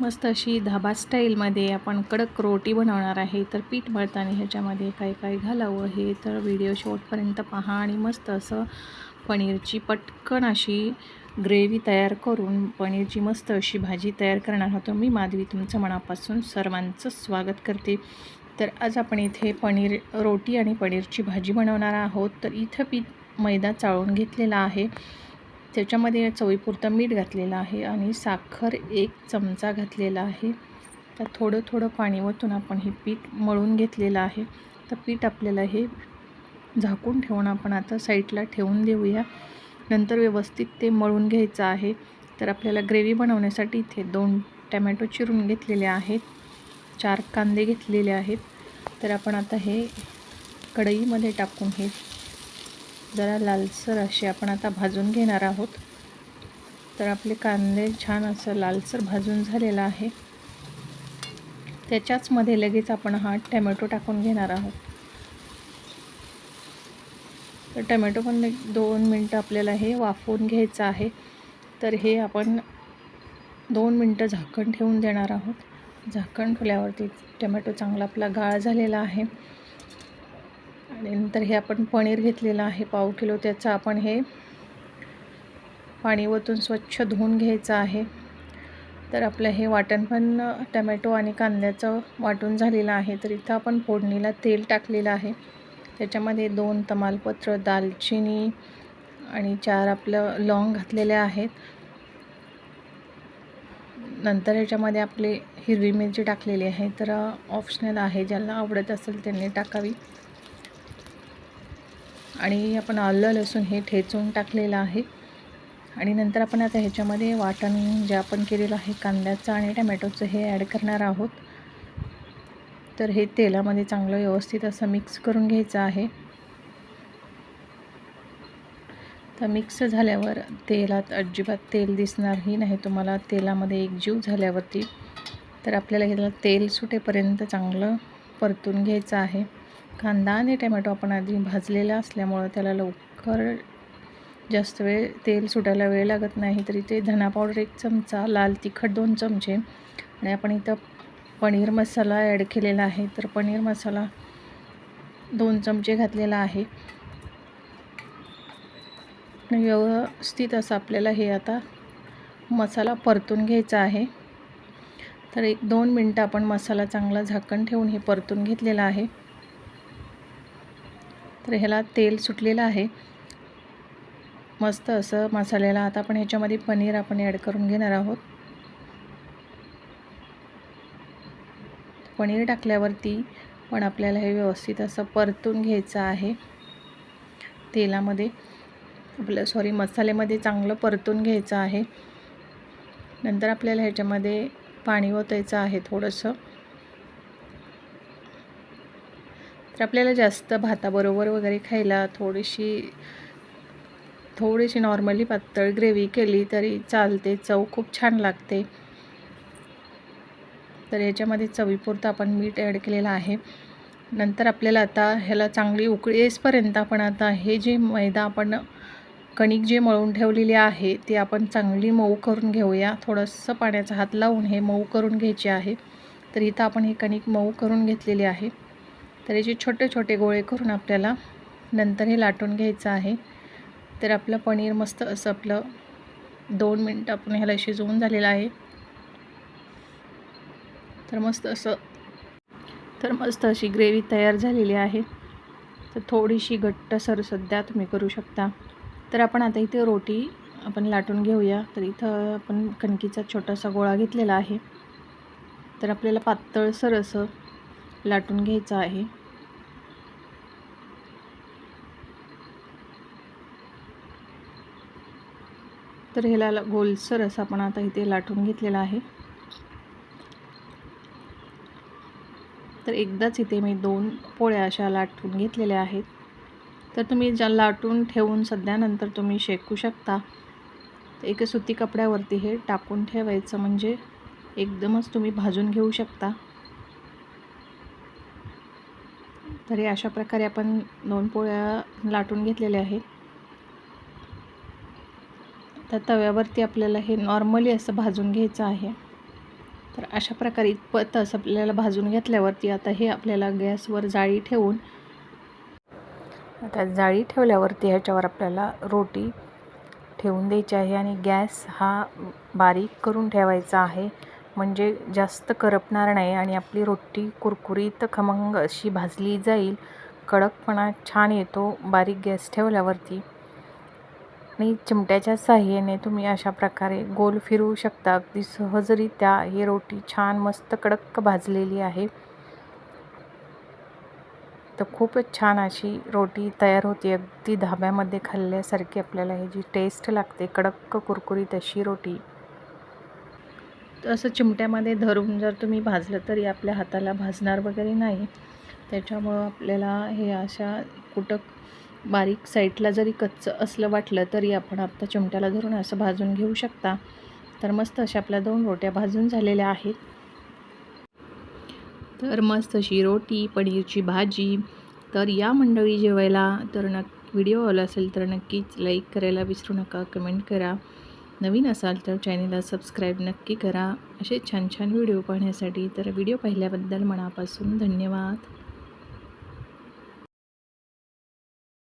मस्त अशी धाबा स्टाईलमध्ये आपण कडक रोटी बनवणार आहे. तर पीठ मळताना ह्याच्यामध्ये काय काय घालावं हे तर व्हिडिओ शॉर्टपर्यंत पहा आणि मस्त असं पनीरची पटकन अशी ग्रेव्ही तयार करून पनीरची मस्त अशी भाजी तयार करणार आहोत. मी माधवी तुमचं मनापासून सर्वांचं स्वागत करते. तर आज आपण इथे पनीर रोटी आणि पनीरची भाजी बनवणार आहोत. तर इथं पीठ मैदा चाळून घेतलेला आहे. त्याच्यामध्ये चवीपुरतं मीठ घातलेलं आहे आणि साखर एक चमचा घातलेला आहे. तर थोडं थोडं पाणी वतून आपण हे पीठ मळून घेतलेलं आहे. तर पीठ आपल्याला हे झाकून ठेवून आपण आता साईडला ठेवून देऊया. नंतर व्यवस्थित ते मळून घ्यायचं आहे. तर आपल्याला ग्रेव्ही बनवण्यासाठी इथे दोन टमॅटो चिरून घेतलेले आहेत. चार कांदे घेतलेले आहेत. तर आपण आता हे कढईमध्ये टाकून हे जरा लालसर असे आपण आता भाजून घेणार आहोत. तर आपले कांदे छान असं लालसर भाजून झालेला आहे. त्याच्याचमध्ये लगेच आपण हा टमॅटो टाकून घेणार आहोत. तर टमॅटो पण एक दोन मिनटं आपल्याला हे वाफवून घ्यायचं आहे. तर हे आपण दोन मिनटं झाकण ठेवून देणार आहोत. झाकण ठेवल्यावरती टमॅटो चांगला आपला गाळ झालेला आहे. नंतर हे आपण पनीर घेतलेलं आहे पाव किलो त्याचं आपण हे पाणी ओतून स्वच्छ धुवून घ्यायचं आहे. तर आपलं हे वाटण पण टमॅटो आणि कांद्याचं वाटून झालेलं आहे. तर इथं आपण फोडणीला तेल टाकलेलं आहे. त्याच्यामध्ये दोन तमालपत्र दालचिनी आणि चार आपलं लॉंग घातलेले आहेत. नंतर ह्याच्यामध्ये आपले हिरवी मिरची टाकलेली आहे. तर ऑप्शनल आहे ज्यांना आवडत असेल त्यांनी टाकावी. आणि आपण आलं लसूण हे ठेचून टाकलेलं आहे. आणि नंतर आपण आता ह्याच्यामध्ये वाटण जे आपण केलेलं आहे कांद्याचं आणि टमॅटोचं हे ॲड करणार आहोत. तर हे तेलामध्ये चांगलं व्यवस्थित असं मिक्स करून घ्यायचं आहे. तर मिक्स झाल्यावर तेलात अजिबात तेल दिसणारही नाही. तुम्हाला तेलामध्ये एकजीव झाल्यावरती तर आपल्याला ह्याला तेल सुटेपर्यंत चांगलं परतून घ्यायचं आहे. कांदा आणि टमॅटो आपण आधी भाजलेला असल्यामुळं त्याला लवकर जास्त वेळ तेल सुटायला वेळ लागत नाही. तर इथे धना पावडर एक चमचा लाल तिखट दोन चमचे आणि आपण इथं पनीर मसाला ॲड केलेला आहे. तर पनीर मसाला दोन चमचे घातलेला आहे. व्यवस्थित असं आपल्याला हे आता मसाला परतून घ्यायचा आहे. तर एक दोन मिनटं आपण मसाला चांगला झाकण ठेवून हे परतून घेतलेला आहे. तर ह्याला तेल सुटलेलं आहे. मस्त असं मसाल्याला आता आपण ह्याच्यामध्ये पनीर आपण ॲड करून घेणार आहोत. पनीर टाकल्यावरती पण आपल्याला हे व्यवस्थित असं परतून घ्यायचं आहे. तेलामध्ये आपलं सॉरी मसाल्यामध्ये चांगलं परतून घ्यायचं आहे. नंतर आपल्याला ह्याच्यामध्ये पाणी ओतायचं आहे थोडंसं. तर आपल्याला जास्त भाताबरोबर वगैरे खायला थोडीशी थोडीशी नॉर्मली पातळ ग्रेव्ही केली तरी चालते. चव खूप छान लागते. तर याच्यामध्ये चवीपुरतं आपण मीठ ॲड केलेलं आहे. नंतर आपल्याला आता ह्याला चांगली उकळी येसपर्यंत आपण आता हे जे मैदा आपण कणिक जे मळून ठेवलेली आहे ते आपण चांगली मऊ करून घेऊया. थोडंसं पाण्याचा हात लावून हे मऊ करून घ्यायचे आहे. तर इथं आपण हे कणिक मऊ करून घेतलेले आहे. तर याचे छोटे छोटे गोळे करून आपल्याला नंतर हे लाटून घ्यायचं आहे. तर आपलं पनीर मस्त असं आपलं दोन मिनटं आपण ह्याला शिजवून झालेलं आहे. तर मस्त असं तर मस्त अशी ग्रेव्ही तयार झालेली आहे. तर थोडीशी घट्टसर सध्या तुम्ही करू शकता. तर आपण आता इथे रोटी आपण लाटून घेऊया. तर इथं आपण कणकीचा छोटासा गोळा घेतलेला आहे. तर आपल्याला पातळसर असं लाटून घ्यायचं आहे. तर ह्याला गोलसर असं आपण आता इथे लाटून घेतलेला आहे. तर एकदाच इथे मी दोन पोळ्या अशा लाटून घेतलेल्या आहेत. तर तुम्ही ज्या लाटून ठेवून सध्यानंतर तुम्ही शेकू शकता एक सुती कपड्यावरती हे टाकून ठेवायचं म्हणजे एकदमच तुम्ही भाजून घेऊ शकता. तर हे अशा प्रकारे आपण दोन पोळ्या लाटून घेतलेल्या आहेत. तर तव्यावरती आपल्याला हे नॉर्मली असं भाजून घ्यायचं आहे. तर अशा प्रकारे इतपतच आपल्याला भाजून घेतल्यावरती आता हे आपल्याला गॅसवर जाळी ठेवून आता जाळी ठेवल्यावरती ह्याच्यावर आपल्याला रोटी ठेवून द्यायची आहे आणि गॅस हा बारीक करून ठेवायचा आहे. म्हणजे जास्त करपणार नाही आणि आपली रोटी कुरकुरीत खमंग अशी भाजली जाईल. कडकपणा छान येतो बारीक गॅस ठेवल्यावरती. आणि चिमट्याच्या साहाय्याने तुम्ही अशा प्रकारे गोल फिरवू शकता. अगदी सहजरित्या ही रोटी छान मस्त कडक भाजलेली आहे. तर खूपच छान अशी रोटी तयार होती. अगदी धाब्यामध्ये खाल्ल्यासारखी आपल्याला ह्याची टेस्ट लागते कडक कुरकुरीत अशी रोटी. असं चिमट्यामध्ये धरून जर तुम्ही भाजलं तरी आपल्या हाताला भाजणार वगैरे नाही. त्याच्यामुळं आपल्याला हे अशा कुठं बारीक साईडला जरी कच्चं असलं वाटलं तरी आपण आता चिमट्याला धरून असं भाजून घेऊ शकता. तर मस्त अशा आपल्या दोन रोट्या भाजून झालेल्या आहेत. तर मस्त अशी रोटी पनीरची भाजी. तर या मंडळी जेवायला तर नक् व्हिडिओ आला असेल तर नक्कीच लाईक करायला विसरू नका कमेंट करा. नवीन असाल तर चॅनेलला सबस्क्राईब नक्की करा. असे छान छान व्हिडिओ पाहण्यासाठी तर व्हिडिओ पाहिल्याबद्दल मनापासून धन्यवाद.